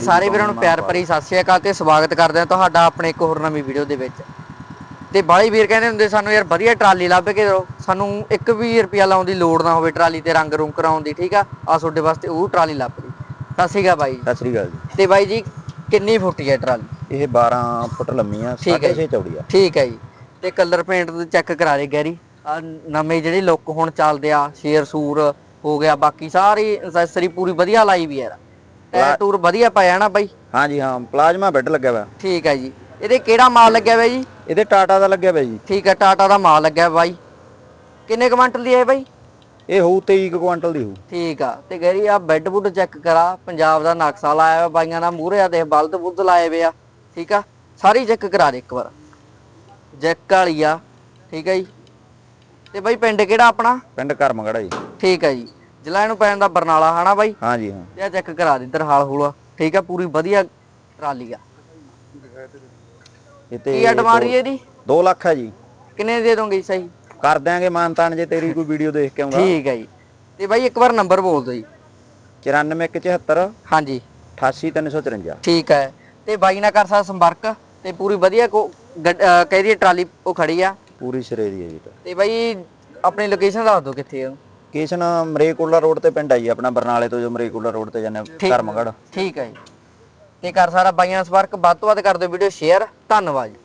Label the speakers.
Speaker 1: ਸਾਰੇ ਵੀਰਾਂ ਨੂੰ ਪਿਆਰ ਭਰੀ ਸਤਿ ਸ਼੍ਰੀ ਅਕਾਲ ਤੇ ਸਵਾਗਤ ਕਰਦੇ ਹਾਂ ਤੁਹਾਡਾ ਆਪਣੇ ਇੱਕ ਹੋਰ ਨਵੀਂ ਵੀਡੀਓ ਦੇ ਵਿੱਚ। ਤੇ ਬਾਲੇ ਵੀਰ ਕਹਿੰਦੇ ਹੁੰਦੇ ਸਾਨੂੰ ਯਾਰ ਵਧੀਆ ਟਰਾਲੀ ਲੱਭ ਕੇ ਦਿਓ। ਸਾਨੂੰ ਇੱਕ ਵੀ ਰੁਪਿਆ ਲਾਉਣ ਦੀ ਲੋੜ ਨਾ ਹੋਵੇ ਟਰਾਲੀ ਤੇ ਰੰਗ ਰੁੰਗ ਕਰਾਉਣ ਦੀ ਠੀਕ ਆ? ਆ ਤੁਹਾਡੇ ਵਾਸਤੇ ਉਹ ਟਰਾਲੀ ਲੱਭ ਗਈ। ਸਤਿ ਸ਼੍ਰੀ ਅਕਾਲ ਬਾਈ।
Speaker 2: ਸਤਿ ਸ੍ਰੀ ਅਕਾਲ ਜੀ।
Speaker 1: ਤੇ ਬਾਈ ਜੀ ਕਿੰਨੀ ਫੁੱਟੀ ਹੈ ਟਰਾਲੀ?
Speaker 2: ਇਹ 12 ਫੁੱਟ ਲੰਮੀ ਆ
Speaker 1: ਠੀਕ ਹੈ
Speaker 2: 6.5 ਚੌੜੀ ਆ।
Speaker 1: ਠੀਕ ਹੈ ਜੀ। ਤੇ ਕਲਰ ਪੇਂਟ ਚੈੱਕ ਕਰਾ ਦੇ ਗੈਰੀ। ਆ ਨਵੇਂ ਜਿਹੜੇ ਲੁੱਕ ਹੁਣ ਚੱਲਦੇ ਆ ਸ਼ੇਰ ਸੂਰ ਹੋ ਗਿਆ ਬਾਕੀ ਸਾਰੀ ਐਕਸੈਸਰੀ ਪੂਰੀ ਵਧੀਆ ਲਾਈ ਵੀ ਯਾਰ ਟਾਇਰ ਟੂਰ ਵਧੀਆ ਪਾਇਆ ਨਾ ਬਾਈ।
Speaker 2: ਹਾਂਜੀ ਹਾਂ ਪਲਾਜ਼ਮਾ ਬੈੱਡ ਲੱਗਿਆ ਹੋਇਆ।
Speaker 1: ਠੀਕ ਹੈ ਜੀ। ਇਹਦੇ ਕਿਹੜਾ ਮਾਲ ਲੱਗਿਆ ਹੋਇਆ ਜੀ?
Speaker 2: ਇਹਦੇ ਟਾਟਾ ਦਾ ਲੱਗਿਆ ਹੋਇਆ ਜੀ।
Speaker 1: ਠੀਕ ਹੈ ਟਾਟਾ ਦਾ ਮਾਲ ਲੱਗਿਆ ਬਾਈ। ਕਿੰਨੇ ਕੁਇੰਟਲ ਦੀ ਹੈ ਬਾਈ?
Speaker 2: ਇਹ ਹੋਊ 23 ਕੁ ਕੁਆਂਟਲ ਦੀ ਹੋਊ।
Speaker 1: ਠੀਕ ਆ ਤੇ ਗੈਰੀ ਆ ਬੈੱਡ ਬੁੱਡ ਚੈੱਕ ਕਰਾ। ਪੰਜਾਬ ਦਾ ਨਕਸ਼ਾ ਲਾਇਆ ਹੋਇਆ ਬਾਈਆਂ ਦਾ ਮੂਹਰੇ ਆ ਦੇਖ ਬਲਦ ਬੁੱਧ ਲਾਏ ਆ। ਠੀਕ ਆ ਸਾਰੀ ਚੈੱਕ ਕਰਾ ਦੇ ਇੱਕ ਵਾਰ। ਜੈਕ ਵਾਲੀ ਆ। ਠੀਕ ਹੈ ਜੀ। ਤੇ ਬਾਈ ਪਿੰਡ ਕਿਹੜਾ ਆਪਣਾ?
Speaker 2: ਪਿੰਡ ਕਰਮਗੜਾ ਜੀ।
Speaker 1: ਠੀਕ ਹੈ ਜੀ। ਜ਼ਿਲ੍ਹਾ ਇਹਨੂੰ ਪੈਣ ਦਾ ਬਰਨਾਲਾ ਹਨਾ ਬਾਈ?
Speaker 2: ਹਾਂਜੀ ਹਾਂ।
Speaker 1: ਤੇ ਚੈੱਕ ਕਰਾ ਦੇ ਇੱਧਰ ਹਾਲ ਠੀਕ ਆ ਪੂਰੀ ਵਧੀਆ ਟਰਾਲੀ ਆ।
Speaker 2: ਇਹ
Speaker 1: ਕੀ ਆ ਡਿਮਾਂਡ ਜੀ ਇਹਦੀ?
Speaker 2: 2 ਲੱਖ ਹੈ ਜੀ।
Speaker 1: ਕਿੰਨੇ ਦੇ ਦੋਗੇ ਸਹੀ?
Speaker 2: ਕਰ ਦਿਆਂਗੇ ਮਾਨਤਾਨ ਜੇ ਤੇਰੀ ਕੋਈ ਵੀਡੀਓ ਦੇਖ ਕੇ ਆਉਂਦਾ।
Speaker 1: ਠੀਕ ਹੈ ਜੀ। ਤੇ ਬਾਈ ਇੱਕ ਵਾਰ ਨੰਬਰ ਬੋਲ ਦਿਓ ਜੀ।
Speaker 2: 94174
Speaker 1: ਹਾਂਜੀ।
Speaker 2: 88354
Speaker 1: ਠੀਕ ਹੈ ਤੇ ਬਾਈ ਨਾਲ ਕਰ ਸਕਦਾ ਸੰਪਰਕ ਤੇ ਪੂਰੀ ਵਧੀਆ ਕੋ ਕਹਿ ਦਈਏ ਟਰਾਲੀ ਉਹ ਖੜੀ ਆ।
Speaker 2: ਪੂਰੀ ਸਿਰੇ ਦੀ ਹੈ ਜੀ ਤਾਂ।
Speaker 1: ਤੇ ਬਾਈ ਆਪਣੀ ਲੋਕੇਸ਼ਨ ਦੱਸ ਦਿਓ ਕਿੱਥੇ ਆ।
Speaker 2: ਕੇਸਨ ਮਰੇਕੋਲਾ ਰੋਡ ਤੇ ਪਿੰਡ ਆ ਜੀ ਆਪਣਾ ਬਰਨਾਲੇ ਤੋਂ ਜੋ ਮਰੇਕੋਲਾ ਰੋਡ ਤੇ ਜਾਂਦੇ
Speaker 1: ਠੀਕ।
Speaker 2: ਕਰਮਗੜ
Speaker 1: ਠੀਕ ਹੈ ਜੀ ਤੇ ਕਰ ਸਾਰਾ ਬਾਈਆਂ ਨਾਲ ਸੰਪਰਕ ਵੱਧ ਤੋਂ ਵੱਧ ਕਰ ਦਿਓ ਵੀਡੀਓ ਸ਼ੇਅਰ ਧੰਨਵਾਦ ਜੀ